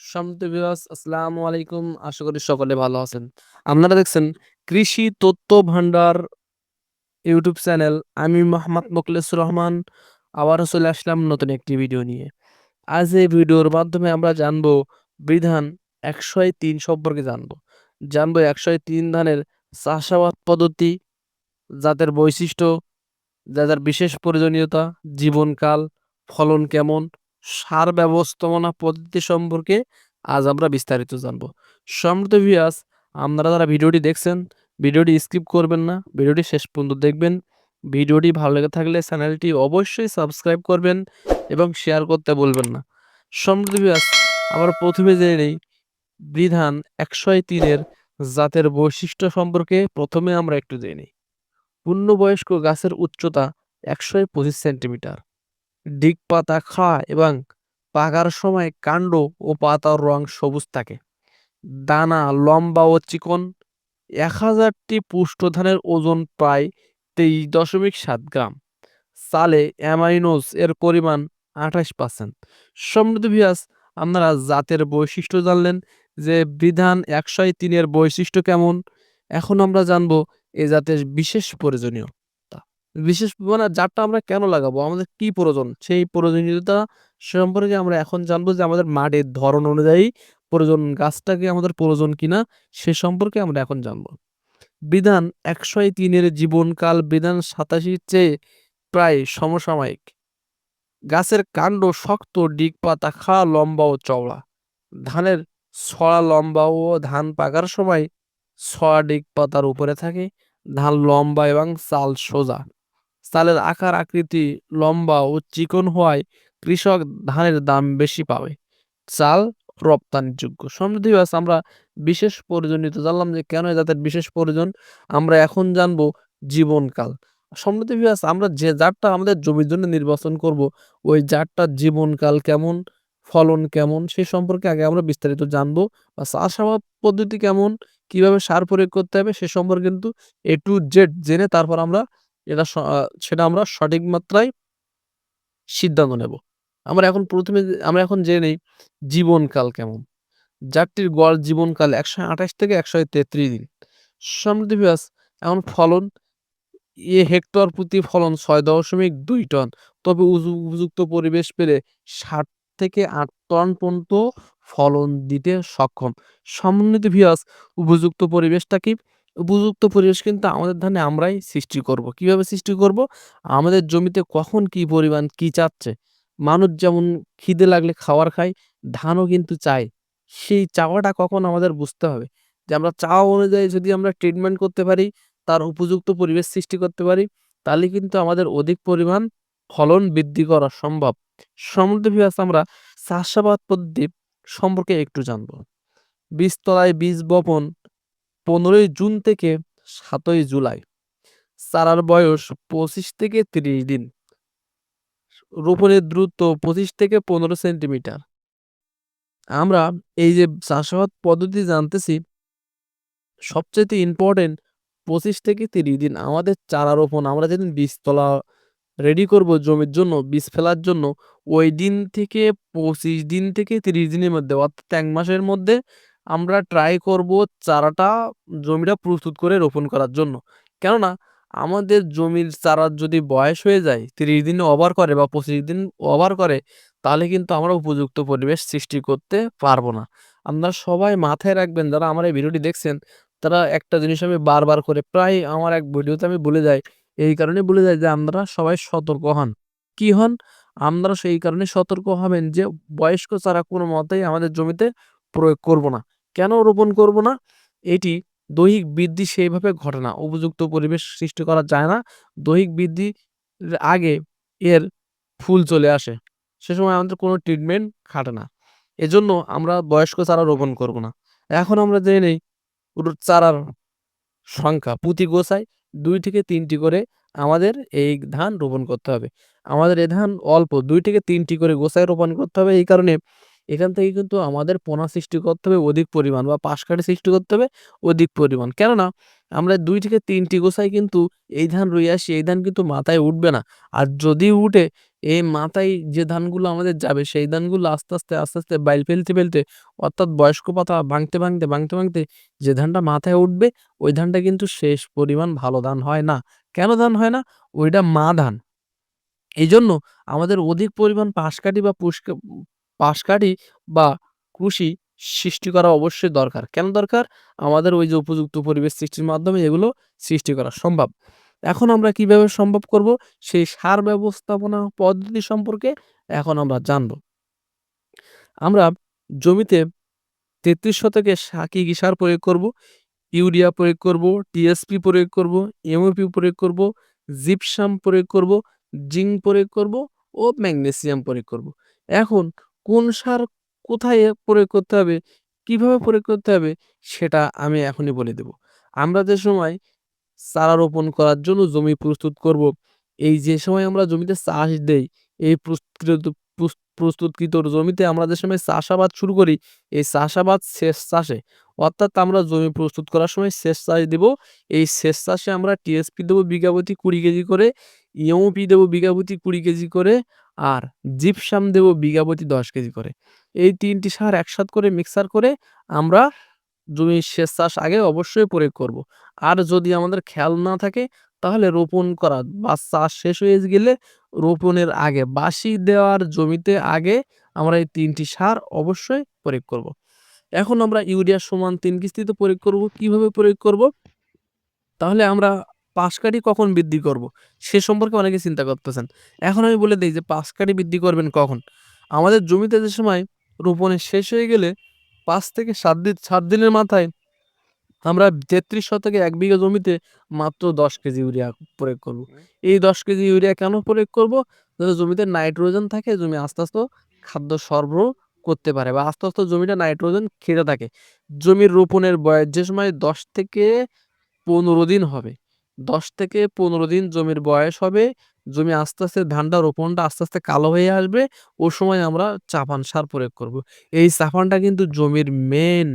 সম্মানিত ভিউয়ার্স আসসালামু আলাইকুম। আশা করি সকলে ভালো আছেন। আপনারা দেখছেন কৃষি তথ্য ভান্ডার ইউটিউব চ্যানেল। আমি মোহাম্মদ মোখলেসুর রহমান আবারও চলে আসলাম নতুন একটি ভিডিও নিয়ে। আজ এই ভিডিওর মাধ্যমে আমরা জানব বিধান ১০৩ সম্পর্কে জানব। জানব ১০৩ ধানের চাষাবাদ পদ্ধতি, জাতের বৈশিষ্ট্য, যাদের বিশেষ প্রয়োজনীয়তা, জীবনকাল, ফলন কেমন, সার ব্যবস্থাপনা পদ্ধতি সম্পর্কে আজ আমরা বিস্তারিত জানব। সম্মানিত ভিউয়ার্স আপনারা যারা ভিডিওটি দেখছেন, ভিডিওটি স্কিপ করবেন না, ভিডিওটি শেষ পর্যন্ত দেখবেন। ভিডিওটি ভালো লেগে থাকলে চ্যানেলটি অবশ্যই সাবস্ক্রাইব করবেন এবং শেয়ার করতে বলবেন না। সম্মানিত ভিউয়ার্স আমরা প্রথমে জেনে নেই বিধান ১০৩ এর জাতের বৈশিষ্ট্য সম্পর্কে প্রথমে আমরা একটু জেনে নিই। পূর্ণবয়স্ক গাছের উচ্চতা ১২৫ সেন্টিমিটার। ডিগ পাতা খাড়া এবং পাকার সময় কাণ্ড ও পাতার রং সবুজ থাকে। দানা, লম্বা ও চিকন। এক হাজারটি পুষ্ট ধানের ওজন প্রায় ২৩.৭ গ্রাম। সালে অ্যামাইনোজ এর পরিমাণ ২৮%। সম্মানিত ভিউয়ার্স, আপনারা জাতের বৈশিষ্ট্য জানলেন যে বিধান ১০৩ তিনের বৈশিষ্ট্য কেমন। এখন আমরা জানব এ জাতের বিশেষ প্রয়োজনীয়তা। বিশেষ মানে জাতটা আমরা কেন লাগাবো? আমাদের কি প্রয়োজন? সেই প্রয়োজনীয়তা সম্পর্কে আমরা এখন জানব যে আমাদের মাটির ধরন অনুযায়ী প্রয়োজন গাছটাকে আমাদের প্রয়োজন কিনা সে সম্পর্কে আমরা এখন জানব। বিধান একশো তিনের জীবনকাল বিধান ৮৭ র চেয়ে প্রায় সমসাময়িক। গাছের কাণ্ড শক্ত, ডিগ পাতা খাড়া, লম্বা ও চওড়া। ধানের ছড়া লম্বা ও ধান পাকার সময় ছড়া ডিগ পাতার উপরে থাকে। ধান লম্বা এবং চাল সোজা। চালের আকার আকৃতি লম্বা ও চিকন হওয়ায় কৃষক ধানের দাম বেশি পাবে। চাল রপ্তানিযোগ্য। সম্মানিত ভিউয়ার্স আমরা বিশেষ প্রয়োজনীয়তা জানলাম যে কেন জাতের বিশেষ প্রয়োজন। আমরা এখন জানব জীবনকাল। সমৃদ্ধি ভিউয়ার্স আমরা যে জাতটা আমাদের জমির জন্য নির্বাচন করব, ওই জাতটার জীবনকাল কেমন, ফলন কেমন সে সম্পর্কে আগে আমরা বিস্তারিত জানব বা চাষাবাদ পদ্ধতি কেমন, কীভাবে সার প্রয়োগ করতে হবে সে সম্পর্কে কিন্তু এ টু জেড জেনে তারপর আমরা এটা সেটা আমরা সঠিক মাত্রায় সিদ্ধান্ত নেব। আমরা এখন প্রথমে আমরা এখন জেনে নেই জীবনকাল কেমন। জাতটির গড় জীবনকাল ১২৮ থেকে ১৩৩ দিন। সম্মানিত ভিউয়ার্স এখন ফলন, এ হেক্টর প্রতি ফলন ৬.২ টন। তবে উপযুক্ত পরিবেশ পেলে ৭ থেকে আট টন পর্যন্ত ফলন দিতে সক্ষম। সম্মানিত ভিউয়ার্স উপযুক্ত পরিবেশটা কি? উপযুক্ত পরিবেশ কিন্তু আমাদের ধানে আমরাই সৃষ্টি করব। কীভাবে সৃষ্টি করব? আমাদের জমিতে কখন কি পরিমাণ কি চাচ্ছে। মানুষ যেমন খিদে লাগলে খাবার খায়, ধানও কিন্তু চায়। সেই চাওয়াটা কখন আমাদের বুঝতে হবে। যে আমরা চাওয়া অনুযায়ী যদি আমরা ট্রিটমেন্ট করতে পারি, তার উপযুক্ত পরিবেশ সৃষ্টি করতে পারি, তাহলে কিন্তু আমাদের অধিক পরিমাণ ফলন বৃদ্ধি করা সম্ভব। সম্মানিত ভিউয়ার্স আমরা চাষাবাদ পদ্ধতি সম্পর্কে একটু জানব। বীজতলায় বীজ বপন ১৫ই জুন থেকে সাতই জুলাই। চারার বয়স ২৫ থেকে ৩০ দিন। রোপণের দূরত্ব ২৫ থেকে ১৫ সেন্টিমিটার। আমরা এই যে চাষাবাদ পদ্ধতি জানতেছি সবচাইতে ইম্পোর্টেন্ট ২৫ থেকে ৩০ দিন আমাদের চারা রোপণ আমরা যেদিন বীজতলা রেডি করব জমির জন্য, বীজ ফেলার জন্য ওই দিন থেকে ২৫ দিন থেকে ৩০ দিনের মধ্যে অর্থাৎ ১ মাসের মধ্যে আমরা ট্রাই করব চারাটা জমিটা প্রস্তুত করে রোপণ করার জন্য। কেননা, আমাদের জমির চারার যদি বয়স হয়ে যায় ৩০ দিন ওভার করে বা ২৫ দিন ওভার করে, তাহলে কিন্তু আমরা উপযুক্ত পরিবেশ সৃষ্টি করতে পারব না। আপনারা সবাই মাথায় রাখবেন, যারা আমার এই ভিডিওটি দেখছেন, তারা একটা জিনিস আমি বারবার করে, প্রায় আমার এক ভিডিওতে আমি বলে যাই। এই কারণে বলে যাই যে আপনারা সবাই সতর্ক হন। কি হন? আপনারা সেই কারণে সতর্ক হবেন যে বয়স্ক চারা কোনো মতেই আমাদের জমিতে প্রয়োগ করব না। কেন রোপণ করব না? এটি দৈহিক বৃদ্ধি সেইভাবে ঘটে না। উপযুক্ত পরিবেশ সৃষ্টি করা যায় না। দৈহিক বৃদ্ধির আগে এর ফুল চলে আসে। সে সময় আমাদের কোনো ট্রিটমেন্ট খাটে না। এজন্য আমরা বয়স্ক চারা রোপণ করব না। এখন আমরা জেনে নেই চারার সংখ্যা প্রতি গোছায় দুই থেকে তিনটি করে আমাদের এই ধান রোপণ করতে হবে। আমাদের এ ধান অল্প, দুই থেকে তিনটি করে গোছায় রোপণ করতে হবে। এই কারণে এখান থেকে কিন্তু আমাদের পোনা সৃষ্টি করতে হবে অধিক পরিমাণ বা পাশ কাঠি সৃষ্টি করতে হবে অধিক পরিমাণ। কেননা, আমরা দুই থেকে তিনটি গোছায় কিন্তু এই ধান রুই আসি, এই ধান কিন্তু মাথায় উঠবে না। আর যদি উঠে, এই মাথায় যে ধানগুলো আমাদের যাবে, সেই ধানগুলো আস্তে আস্তে আস্তে আস্তে বাইল ফেলতে ফেলতে, অর্থাৎ বয়স্ক পাতা ভাঙতে ভাঙতে ভাঙতে ভাঙতে যে ধানটা মাথায় উঠবে, ওই ধানটা কিন্তু শেষ পরিমাণ ভালো ধান হয় না। কেন ধান হয় না? ওইটা মা ধান। এই জন্য আমাদের অধিক পরিমাণ পাশকাঠি বা পাশকাঠি বা কৃষি সৃষ্টি করা অবশ্যই দরকার। কেন দরকার? আমাদের ওই যে উপযুক্ত পরিবেশ সৃষ্টির মাধ্যমে এগুলো সৃষ্টি করা সম্ভব। এখন আমরা কীভাবে সম্ভব করব? সেই সার ব্যবস্থাপনা পদ্ধতি সম্পর্কে এখন আমরা জানব। আমরা জমিতে তেত্রিশ শতকে কি কি সার প্রয়োগ করব, ইউরিয়া প্রয়োগ করব, টিএসপি প্রয়োগ করব, এমওপি প্রয়োগ করব, জিপসাম প্রয়োগ করব, জিঙ্ক প্রয়োগ করব ও ম্যাগনেসিয়াম প্রয়োগ করব। এখন কোন সার কোথায় প্রয়োগ করতে হবে, কীভাবে প্রয়োগ করতে হবে, সেটা আমি এখনই বলে দেব। আমরা যে সময় চারা রোপণ করার জন্য জমি প্রস্তুত করব, এই যে সময় আমরা জমিতে চাষ দেই, এই প্রস্তুত, প্রস্তুতকৃত জমিতে আমরা যে সময় চাষাবাদ শুরু করি, এই চাষাবাদ শেষ চাষে, অর্থাৎ আমরা জমি প্রস্তুত করার সময় শেষ চাষ দেব, এই শেষ চাষে আমরা টিএসপি দেবো বিঘাপতি কুড়ি কেজি করে ইউপি দেবো বিঘাপতি কুড়ি কেজি করে আর জিপসাম দেবো বিঘাপতি দশ কেজি করে এই তিনটি সার একসাথ করে মিক্সার করে আমরা জমি শেষ চাষ আগে অবশ্যই প্রয়োগ করব। আর যদি আমাদের খেয়াল না থাকে, তাহলে রোপণ করা বা চাষ শেষ হয়ে গেলে রোপণের আগে বাসি দেওয়ার জমিতে আগে আমরা এই তিনটি সার অবশ্যই প্রয়োগ করব। এখন আমরা ইউরিয়া সমান তিন কিস্তিতে প্রয়োগ করব কীভাবে প্রয়োগ করব তাহলে আমরা পাশ কাঠি কখন বৃদ্ধি করব? সে সম্পর্কে অনেকে চিন্তা করতেছেন। এখন আমি বলে দিই যে পাশ কাঠি বৃদ্ধি করবেন কখন? আমাদের জমিতে যে সময় রোপণের শেষ হয়ে গেলে পাঁচ থেকে সাত দিন সাত দিনের মাথায় আমরা তেত্রিশ শতকে এক বিঘা জমিতে মাত্র দশ কেজি ইউরিয়া প্রয়োগ করব। এই দশ কেজি ইউরিয়া কেন প্রয়োগ করব? যাতে জমিতে নাইট্রোজেন থাকে জমি আস্তে আস্তে খাদ্য সরবরাহ করতে পারে বা আস্তে আস্তে জমিটা নাইট্রোজেন খেতে থাকে। জমির রোপণের বয়স যে সময় দশ থেকে পনেরো দিন হবে। দশ থেকে পনেরো দিন জমির বয়স হবে। জমি আস্তে আস্তে ধানটা রোপণটা আস্তে আস্তে কালো হয়ে আসবে। ও সময় আমরা চাপান সার প্রয়োগ করব। এই চাপানটা কিন্তু জমির মেন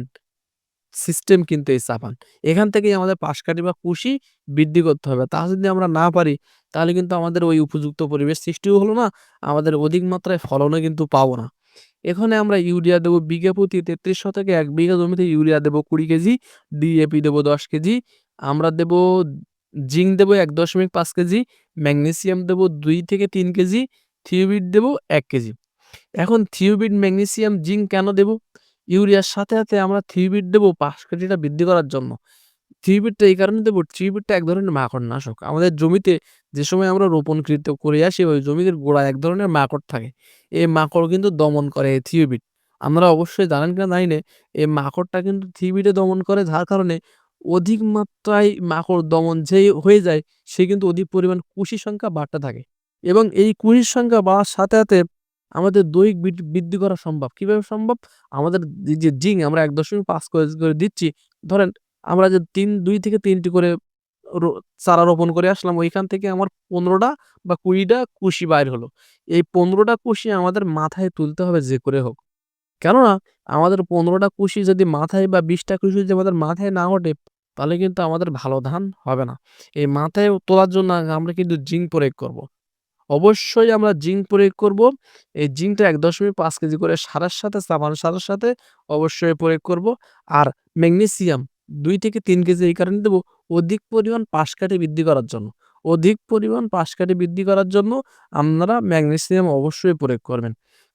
সিস্টেম কিন্তু এই চাপান। এখান থেকেই আমাদের পাশকাঠি বা কুশি বৃদ্ধি করতে হবে। তা যদি আমরা না পারি, তাহলে কিন্তু আমাদের ওই উপযুক্ত পরিবেশ সৃষ্টিও হলো না। আমাদের অধিক মাত্রায় ফলনও কিন্তু পাবো না। এখানে আমরা ইউরিয়া দেবো বিঘা প্রতি তেত্রিশ শতকে এক বিঘা জমিতে ইউরিয়া দেবো কুড়ি কেজি ডিএপি দেবো দশ কেজি। আমরা দেবো জিঙ্ক দেবো এক দশমিক পাঁচ কেজি, ম্যাগনেসিয়াম দেবো দুই থেকে তিন কেজি, থিওবিট দেবো এক কেজি। এখন থিওবিট, ম্যাগনেসিয়াম, জিঙ্ক কেন দেবো? ইউরিয়ার সাথে সাথে আমরা থিওবিট দেবো কেজিটা বৃদ্ধি করার জন্য। থ্রিবিটটা এই কারণে দেবো থ্রিবিটটা এক ধরনের মাকড় নাশক আমাদের জমিতে যে সময় আমরা রোপণকৃত করে আসি, ওই জমির গোড়া এক ধরনের মাকড় থাকে। এই মাকড় কিন্তু দমন করে এই থ্রিবিট আমরা অবশ্যই জানেন কিনা জানি না, এই মাকড়টা কিন্তু থ্রিবিটে দমন করে, যার কারণে অধিক মাত্রায় মাকড় দমন যে হয়ে যায়, সে কিন্তু অধিক পরিমাণ কুশি সংখ্যা বাড়তে থাকে। এবং এই কুশির সংখ্যা বাড়ার সাথে সাথে আমাদের দৈহিক বৃদ্ধি করা সম্ভব। কীভাবে সম্ভব? আমাদের যে জিং আমরা এক দশমিক পাঁচ করে দিচ্ছি। ধরেন আমরা যে তিন, দুই থেকে তিনটি করে চারা রোপণ করে আসলাম, ওইখান থেকে আমার পনেরোটা বা কুড়িটা কুশি বাইর হলো। এই পনেরোটা কুশি আমাদের মাথায় তুলতে হবে যে করে হোক। কেননা আমাদের পনেরোটা কুশি যদি মাথায় বা বিশটা কুশি যদি আমাদের মাথায় না ওঠে তাহলে কিন্তু আমাদের ভালো ধান হবে না। এই মাথায় তোলার জন্য আমরা কিন্তু জিঙ্ক প্রয়োগ করব। অবশ্যই আমরা জিঙ্ক প্রয়োগ করব। এই জিঙ্কটা এক দশমিক পাঁচ কেজি করে সারের সাথে, সাবান সারের সাথে অবশ্যই প্রয়োগ করব। আর ম্যাগনেসিয়াম দুই থেকে তিন কেজি এই কারণে দেবো অধিক পরিমাণ পাশ কাঠি বৃদ্ধি করার জন্য। অধিক পরিমাণ পাশ কাঠি বৃদ্ধি করার জন্য আপনারা ম্যাগনেসিয়াম অবশ্যই প্রয়োগ করবেন।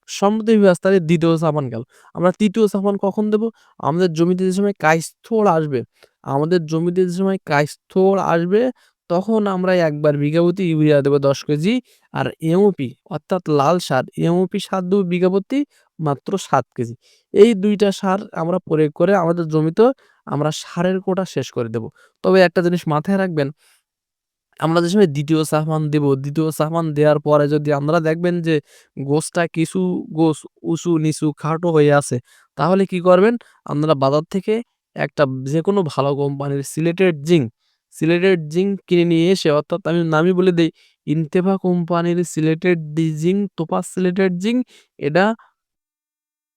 সম্প্রতি তাহলে দ্বিতীয় সাবান গেল। আমরা তৃতীয় সাবান কখন দেব? আমাদের জমিতে যে সময় কাইস্থল আসবে আমাদের জমিতে যে সময় কাইস্থল আসবে, তখন আমরা একবার বিঘাপতি ইউরিয়া দেবো দশ কেজি আর এমওপি অর্থাৎ লাল সার এমওপি সার দেবো বিঘাপতি মাত্র সাত কেজি। এই দুইটা সার আমরা প্রয়োগ করে আমাদের জমিতে আমরা সারের কোটা শেষ করে দেব। তবে একটা জিনিস মাথায় রাখবেন, আমরা যে সময় দ্বিতীয় সাহমান দেব, দ্বিতীয় সাহমান দেওয়ার পরে যদি আমরা দেখবেন যে গোসটা কিছু গোস উঁচু নিচু খাটো হয়ে আছে, তাহলে কি করবেন? আপনারা বাজার থেকে একটা যে কোনো ভালো কোম্পানির সিলেটেড জিঙ্ক সিলেটেড জিঙ্ক কিনে নিয়ে এসে অর্থাৎ আমি নামই বলে দিই, ইনতেফা কোম্পানির সিলেটেড জিঙ্ক, তোপাস সিলেটেড জিঙ্ক, এটা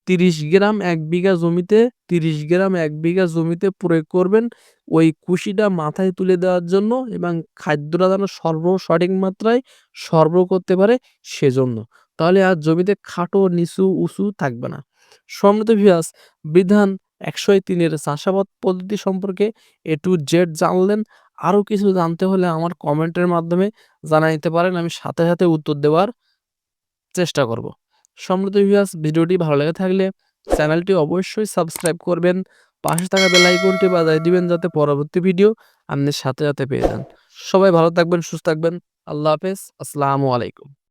তিরিশ গ্রাম এক বিঘা জমিতে, তিরিশ গ্রাম এক বিঘা জমিতে প্রয়োগ করবেন। ওই কুশিটা মাথায় তুলে দেওয়ার জন্য এবং খাদ্যটা যেন সর্ব সঠিক মাত্রায় সর্ব করতে পারে সেজন্য। তাহলে আর জমিতে খাটো, নিচু, উঁচু থাকবে না। ভিয়াস বিধান একশো তিনের চাষাবাদ পদ্ধতি সম্পর্কে এ টু জেড জানলেন। আরও কিছু জানতে হলে আমার কমেন্টের মাধ্যমে জানাই দিতে পারেন, আমি সাথে সাথে উত্তর দেওয়ার চেষ্টা করব। সম্মত ভিউয়ার্স ভিডিওটি ভালো লেগে থাকলে চ্যানেলটি অবশ্যই সাবস্ক্রাইব করবেন, পাশে থাকা বেল আইকনটি বাজায় দিবেন যাতে পরবর্তী ভিডিও আপনি সাথে সাথে পেয়ে যান। সবাই ভালো থাকবেন, সুস্থ থাকবেন, আল্লাহ হাফেজ, আসসালামু আলাইকুম।